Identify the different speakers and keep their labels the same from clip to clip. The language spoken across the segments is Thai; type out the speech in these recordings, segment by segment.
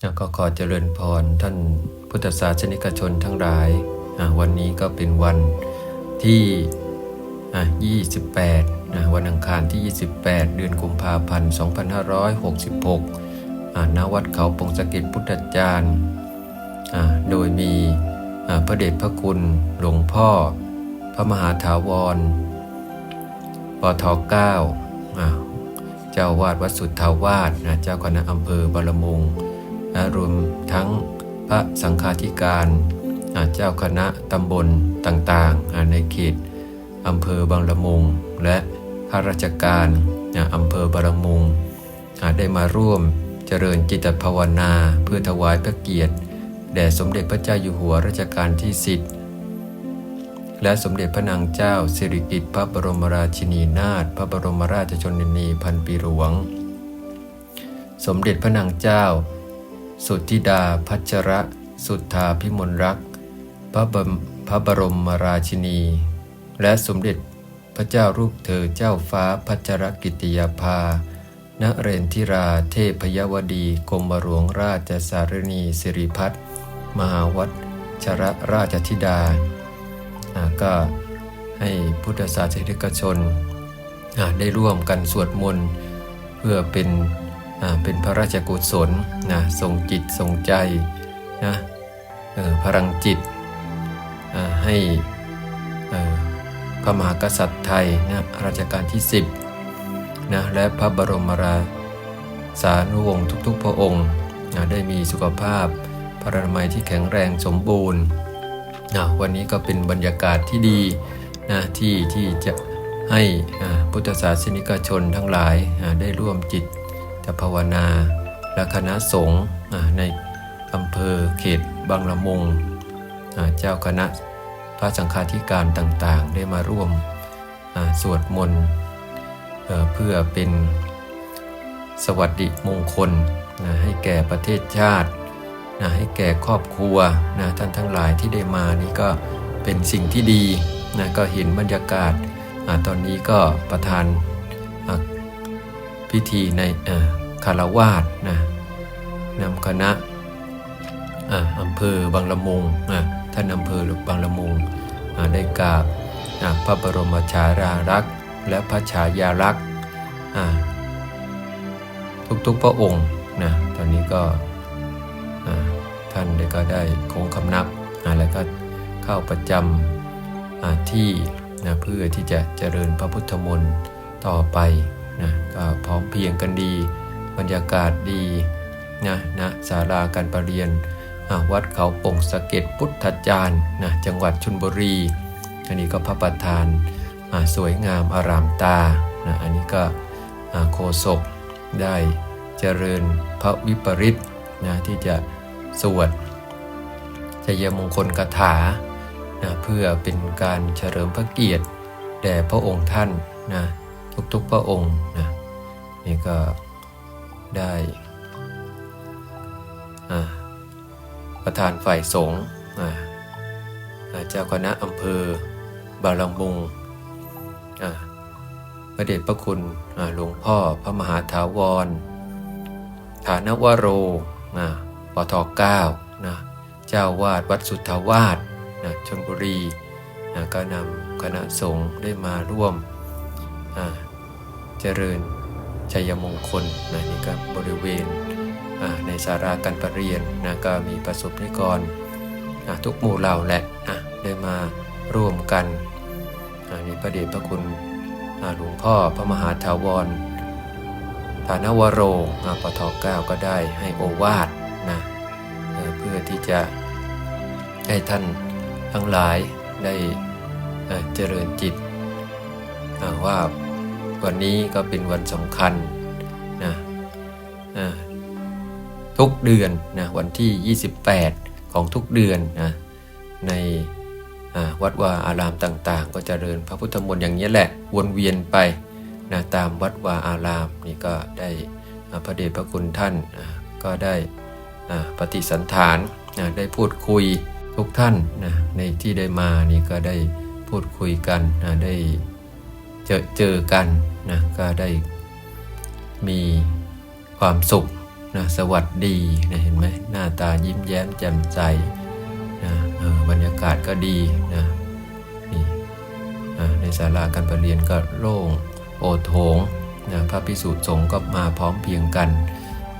Speaker 1: แล้วก็ขอเจริญพรท่านพุทธศาสนิกชนทั้งหลายอ่าวันนี้ก็เป็นวันที่อ่า28นะวันอังคารที่ 28 เดือนกุมภาพันธ์ 2566อ่าณวัดเขาปงสก็ดพุทธจารย์อ่าโดยมีอ่าพระเดชพระคุณหลวงพ่อ พระมหาถาวรปทเก้าอ่าเจ้าวาดวัดสุทธาวาสนะเจ้าคณะอำเภอบารมุง และรวมทั้งพระสังฆาธิการเจ้าคณะตำบลต่างๆ ในเขตอำเภอบางละมุง และข้าราชการอำเภอบางละมุงอ่าได้มาร่วมเจริญจิตภาวนาเพื่อถวายพระเกียรติแด่สมเด็จพระเจ้าอยู่หัวรัชกาลที่10และสมเด็จพระนางเจ้าสิริกิติ์พระบรมราชินีนาถพระบรมราชชนนีพันปีหลวง สมเด็จพระนางเจ้า สุทธิดาพัชระ สุทธาพิมลรักษ์พระบรมพระบรมราชินี และสมเด็จพระเจ้ารูปเธอเจ้าฟ้าพัชรกิติยาภานเรนทิราเทพยวดีกรมหลวงราชสารณีสิริพัฒน์มหาวัดชรราชธิดา ก็ให้พุทธศาสนิกชนได้ร่วมกันสวดมนต์เพื่อเป็น เป็นพระราชกุศลนะทรงจิตทรงใจนะพลังจิตให้พระมหากษัตริย์ไทยนะรัชกาลที่ 10นะและพระบรมราสานุวงศ์ทุกๆ พระองค์นะได้มีสุขภาพพระนามัยที่แข็งแรงสมบูรณ์นะวันนี้ก็เป็นบรรยากาศที่ดีนะที่ที่จะให้พุทธศาสนิกชนทั้งหลายอ่าได้ร่วมจิต จะภาวนา และคณะสงฆ์ในอำเภอเขตบางละมุง เจ้าคณะพระสังฆาธิการต่างๆ ได้มาร่วมสวดมนต์เพื่อเป็นสวัสดิมงคลนะให้แก่ประเทศชาตินะให้แก่ครอบครัวนะท่านทั้งหลายที่ได้มานี่ก็เป็นสิ่งที่ดีนะก็เห็นบรรยากาศอตอนนี้ก็ประธาน พิธีในคารวาสนะนำคณะอำเภอบางละมุงท่านอำเภอบางละมุงได้กราบพระบรมฉารารักษ์และพระฉายาลักษณ์ทุกๆพระองค์นะตอนนี้ก็ท่านได้ก็ได้คงคำนับอ่าแล้วก็เข้าประจำที่นะเพื่อที่จะเจริญพระพุทธมนต์ต่อไป นะก็พร้อมเพียงกันดี บรรยากาศดีนะนะศาลาการประเรียนอะวัดเขาปงสะเก็ดพุทธจารย์นะจังหวัดชลบุรี อันนี้ก็พระประธานอะสวยงามอารามตานะอันนี้ก็อะโคศกได้เจริญพระวิปริตนะที่จะสวดชัยมงคลคาถานะเพื่อเป็นการเฉลิมพระเกียรติแด่พระองค์ท่านนะ ทุกๆพระองค์นะนี่ก็ได้อาประธานฝ่ายสงฆ์เจ้าคณะอำเภอบาลังมุงพระเดชพระคุณหลวงพ่อพระมหาถาวร ฐานวโรปทเก้านะเจ้าวาดวัดสุทธาวาสนะชลบุรีนะก็นำคณะสงฆ์ได้มาร่วมอ่า เจริญชัยมงคลนะนี่ก็บริเวณในสาราการประเรียนนะก็มีประสบนิกรอ่าทุกหมู่เหล่าแหละอะได้มาร่วมกันอ่านี่พระเดชพระคุณหลวงพ่อพระมหาถาวรฐานวโรปทเก้าก็ได้ให้โอวาทนะเพื่อที่จะให้ท่านทั้งหลายได้เจริญจิตว่า วันนี้ก็เป็นวันสำคัญนะทุกเดือนนะวันที่ 28 ของทุกเดือนนะในวัดวาอารามต่างๆ ก็จเจริญพระพุทธมนต์อย่างนี้แหละวนเวียนไปนะตามวัดวาอารามนี่ก็ได้พระเดชพระคุณท่านก็ได้ปฏิสันฐานได้พูดคุยทุกท่านนะในที่ได้มานี่ก็ได้พูดคุยกันนะได้ เจอเจอกันนะก็ได้มีความสุขนะสวัสดีนะเห็นไหมหน้าตายิ้มแย้มแจ่มใสนะเออบรรยากาศก็ดีนะนี่อ่าในศาลาการประเรียนก็โล่งโอโถงนะพระพิสุสงฆ์ก็มาพร้อมเพียงกัน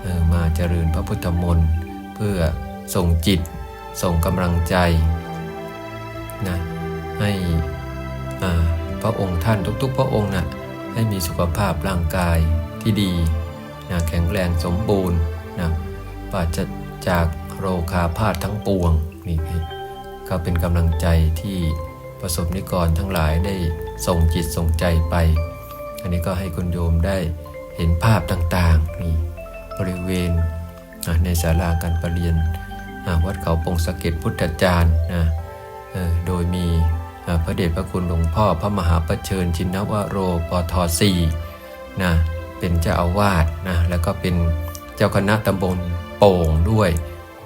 Speaker 1: เออมาเจริญพระพุทธมนต์เพื่อส่งจิตส่งกำลังใจนะให้อ่า พระองค์ท่านทุกๆ พระองค์นะให้มีสุขภาพร่างกายที่ดีนะแข็งแรงสมบูรณ์นะปราศจากโรคาพาธทั้งปวงนี่ก็เป็นกำลังใจที่ประสบนิกรทั้งหลายได้ส่งจิตส่งใจไป อันนี้ก็ให้คุณโยมได้เห็นภาพต่างๆนี่บริเวณอะในศาลาการประเรียนอะวัดเขาปงสะเก็ดพุทธจารย์นะโดยมี พระเดชพระคุณหลวงพ่อพระมหาประเชิญชินวโรปทสี่นะเป็นเจ้าอาวาสนะแล้วก็เป็นเจ้าคณะตำบลโป่งด้วย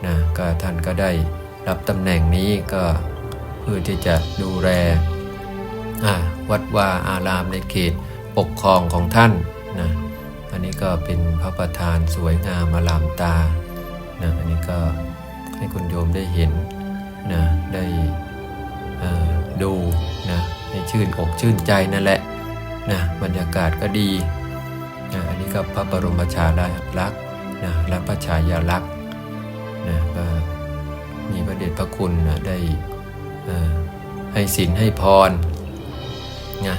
Speaker 1: นะก็ท่านก็ได้รับตำแหน่งนี้ก็เพื่อที่จะดูแลวัดวาอารามในเขตปกครองของท่านนะอันนี้ก็เป็นพระประธานสวยงามอารามตานะอันนี้ก็ให้คุณโยมได้เห็นนะได้ ดูนะให้ชื่นอกชื่นใจนั่นแหละนะบรรยากาศก็ดีนะอันนี้ก็พระบรมชาลักษณ์นะและพระฉายาลักษณ์นะก็มีพระเดชพระคุณนะได้ให้ศีลให้พรนะ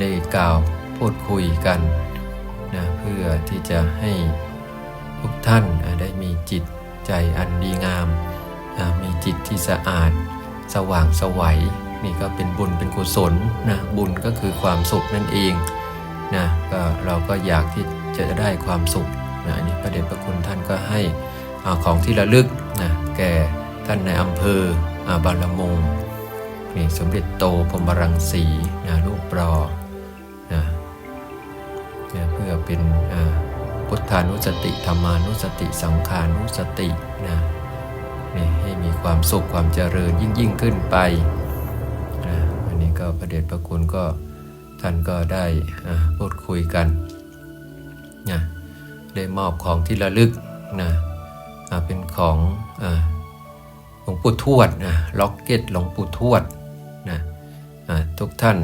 Speaker 1: ได้กล่าวพูดคุยกันนะเพื่อที่จะให้ทุกท่านได้มีจิตใจอันดีงาม มีจิตที่สะอาด สว่างสวัยนี่ก็เป็นบุญเป็นกุศลนะบุญก็คือความสุขนั่นเองนะก็เราก็อยากที่จะได้ความสุขนะอันนี้พระเดชพระคุณท่านก็ให้อาของที่ระลึกนะแก่ท่านในอำเภออาบาลมงนี่สมเด็จโตพรมรังสีนะลูกปลอนะเนี่ยเพื่อเป็นอ่าพุทธานุสติธรรมานุสติสังขานุสตินะ ให้มีความสุขความเจริญยิ่งยิ่งขึ้นไปอันนี้ก็พระเดชพระคุณก็ท่านก็ได้พูดคุยกันนะได้มอบของที่ระลึกนะเป็นของหลวงปู่ทวดนะล็อกเก็ตหลวงปู่ทวดนะทุกท่าน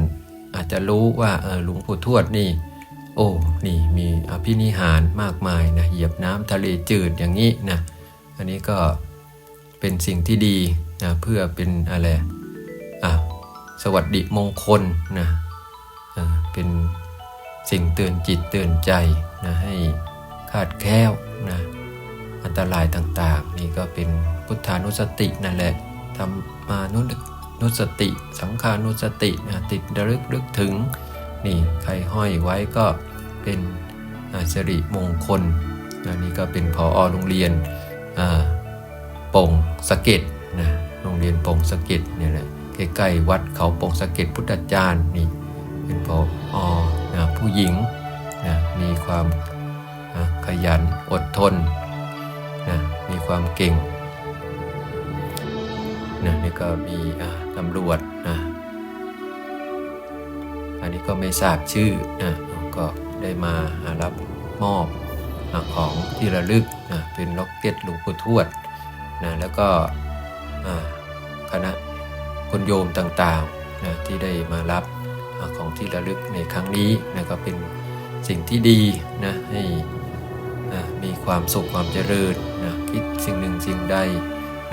Speaker 1: อาจจะรู้ว่าหลวงปู่ทวดนี่โอ้นี่มีอภินิหารมากมายนะเหยียบน้ำทะเลจืดอย่างนี้นะอันนี้ก็ เป็นสิ่งที่ดีนะเพื่อเป็นอะไรอะสวัสดิมงคลนะเป็นสิ่งเตือนจิตเตือนใจนะให้คาดแคล้วนะอันตรายต่างๆ นี่ก็เป็นพุทธานุสตินั่นแหละธรรมานุนุสติ สังขานุสตินะติดระลึกนึกถึงนี่ใครห้อยไว้ก็เป็นอ่าสิริมงคลอันนี้ก็เป็นพออโรงเรียนอ่า ป่งสะเก็ดนะโรงเรียนโป่งสะเก็ดเนี่ยแหละใกล้ๆวัดเขาโป่งสะเก็ดพุทธจารย์นี่เป็นพออนะผู้หญิงนะมีความอ่าขยันอดทนนะมีความเก่งนะนี่ก็มีตำรวจนะอันนี้ก็ไม่ทราบชื่อนะก็ได้มารับมอบของที่ระลึกนะเป็นล็อกเก็ตหลวงปู่ทวด นะแล้วก็คณะคนโยมต่างๆนะที่ได้มารับอของที่ระลึกในครั้งนี้นะก็เป็นสิ่งที่ดีนะให้นะมีความสุขความเจริญนะคิดสิ่งหนึ่งสิ่งใด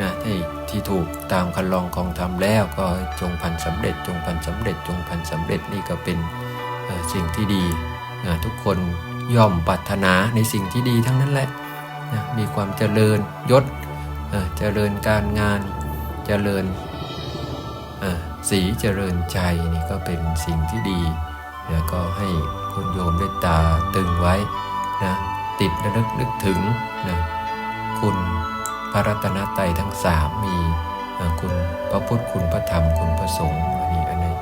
Speaker 1: นะที่ที่ถูกตามคันลองของธรรมแล้วก็จงพันสำเร็จ จงพันสำเร็จ จงพันสำเร็จนี่ก็เป็นสิ่งที่ดีนะทุกคนย่อมปรารถนาในสิ่งที่ดีทั้งนั้นแหละนะมีความเจริญยศ เจริญการงานเจริญสีเจริญใจนี่ก็เป็นสิ่งที่ดี แล้วก็ให้คุณโยมได้ตาตึงไว้นะติดระลึกนึกถึงนะคุณพระรัตนตรัยทั้งสามมีคุณพระพุทธคุณพระธรรมคุณพระสงฆ์อันนี้อันนี้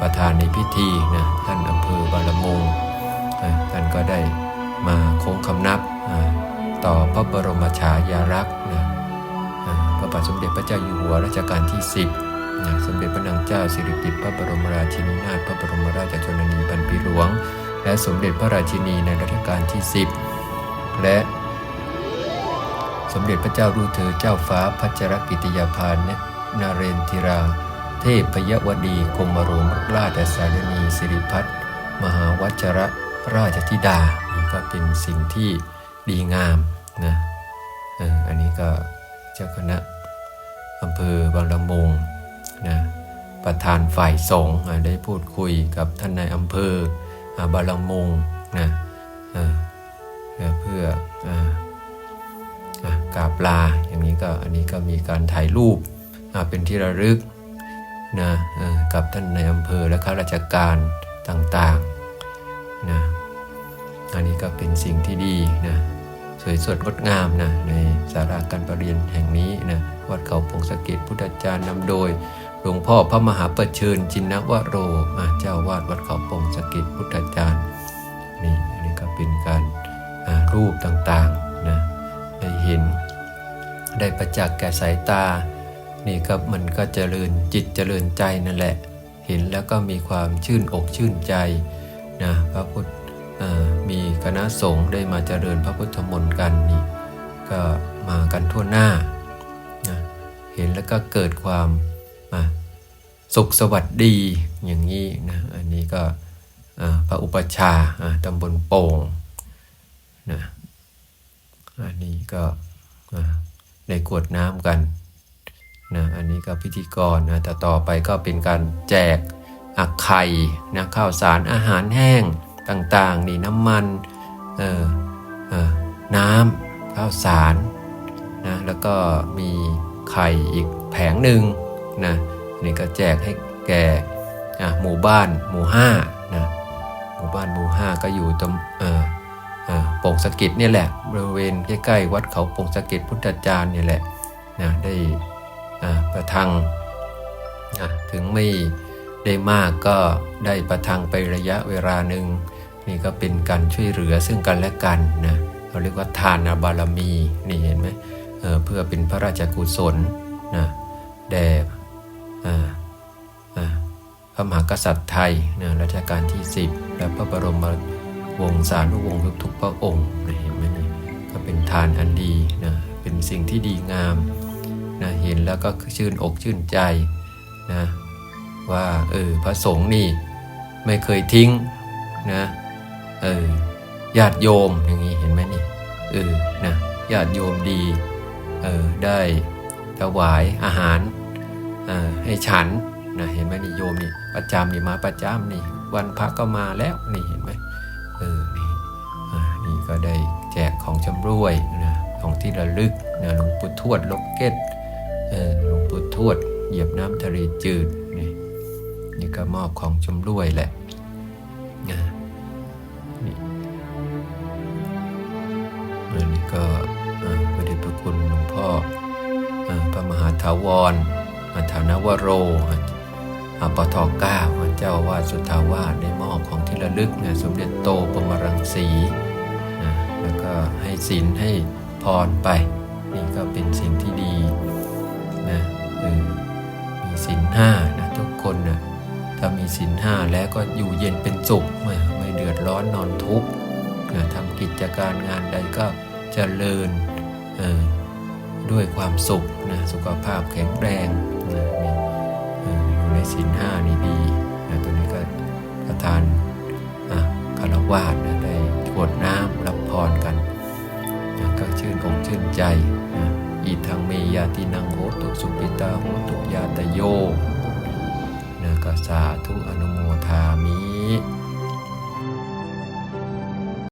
Speaker 1: ประธานในพิธีนะท่านอำเภอบารมงท่านก็ได้มาโค้งคำนับต่อพระบรมฉายาลักษณ์นะ พระบาทสมเด็จพระเจ้าอยู่หัวรัชกาลที่ 10นะสมเด็จพระนางเจ้าสิริกิติ์พระบรมราชินีนาถพระบรมราชชนนีพันปีหลวง และสมเด็จพระราชินีในรัชกาลที่ 10 และสมเด็จพระเจ้ารูกเธอเจ้าฟ้าพัชรกิติยาภานนาเรนทิรา เทพพยวดีกรมหลวงราชสารนีสิริพัฒน์มหาวัชรราชธิดา นี่ก็เป็นสิ่งที่ดีงามนะอันนี้ก็ เจ้าคณะอำเภอบางละมุงนะประธานฝ่ายสงฆ์อะได้พูดคุยกับท่านนายอำเภอบางละมุงนะเพื่ออกราบลาอย่างนี้ก็อันนี้ก็มีการถ่ายรูปเป็นที่ระลึกนะกับท่านในอำเภอและข้าราชการต่างๆนะอันนี้ก็เป็นสิ่งที่ดีนะ สวยสดงดงามนะในสาราการประเรียนแห่งนี้นะวัดเขาพงศเกตพุทธจารย์นำโดย หลวงพ่อพระมหาประเชิญจินนวโรอะเจ้าวาดวัดเขาพงศเกตพุทธจารย์นี่อันนี้ก็เป็นการรูปต่างๆนะได้เห็นได้ประจักษ์แก่สายตา นี่ก็มันก็เจริญจิตเจริญใจนั่นแหละ เห็นแล้วก็มีความชื่นอกชื่นใจนะพระพุทธ ณะสงฆ์ได้มาเจริญพระพุทธมนต์กันนี่ก็มากันทั่วหน้านะเห็นแล้วก็เกิดความอะสุขสวัสดีอย่างนี้นะอันนี้ก็พระอุปชาตำบลโป่งนะอันนี้ก็อ่าได้กรวดน้ำกันนะอันนี้ก็พิธีกรนะแต่ต่อไปก็เป็นการแจกอักไข่นะข้าวสารอาหารแห้งต่างๆ นี่น้ำมัน เออเออน้ำข้าวสารนะแล้วก็มีไข่อีกแผงหนึ่งนะนี่ก็แจกให้แก่หมู่บ้านหมู่ห้านะหมู่บ้านหมู่ห้าก็อยู่ตรงเอออ่าโป่งสะกิดเนี่ยแหละบริเวณใกล้ๆวัดเขาโป่งสะก็ดพุทธจารย์เนี่ยแหละนะได้ประทังอะถึงไม่ได้มากก็ได้ประทังไประยะเวลาหนึ่ง นี่ก็เป็นการช่วยเหลือซึ่งกันและกันนะเราเรียกว่าทานบารมีนี่เห็นไหมเเพื่อเป็นพระราชกุศลนะแด่อ่าอ่าพระมหากษัตริย์ไทยนะรัชกาลที่ 10 และพระบรมวงศานุวงศ์ทุกๆพระองค์นะเห็นไหมนี่ก็เป็นทานอันดีนะเป็นสิ่งที่ดีงามนะเห็นแล้วก็ชื่นอกชื่นใจนะว่าเออพระสงฆ์นี่ไม่เคยทิ้งนะ เออญาติโยมอย่างนี้เห็นไหมนี่เออนะญาติโยมดีเออได้ถวายอาหารอ่าให้ฉันนะเห็นไหมนี่โยมนี่ประจำนี่มาประจำนี่ วันพระก็มาแล้วนี่เห็นไหมเออนี่นี่ก็ได้แจกของชำรวยนะของที่ระลึกนะหลวงปู่ทวดล็อกเก็ตเออหลวงปู่ทวด เหยียบน้ำทะเลจืดนี่นี่ก็มอบของชำรวยแหละนะ ก็พระเดชพระคุณหลวงพ่ออพระมหาถาวรฐานวโรอปทเก้าเจ้าวาดสุทธาวาสได้มอบของที่ระลึกเนี่ยสมเด็จโตปมรังสีนะแล้วก็ให้ศีลให้พรไป นี่ก็เป็นสิ่งที่ดีนะเออมีศีลห้านะทุกคนนะถ้ามีศีลห้าแล้วก็อยู่เย็นเป็นสุขไม่ไม่เดือดร้อนนอนทุกข์นะทำกิจการงานใดก็ เจริญด้วยความสุขนะสุขภาพแข็งแรงนะอยู่ในศีลห้านี่ดีนะตัวนี้ก็ประทานอะคารวาสนะได้กวดน้ำรับพรกันนะก็ชื่นอกชื่นใจนะอีทางเมยาตินังโหตุสุปิตาโหตุยาตโยนะก็สาธุอนุโมทามิ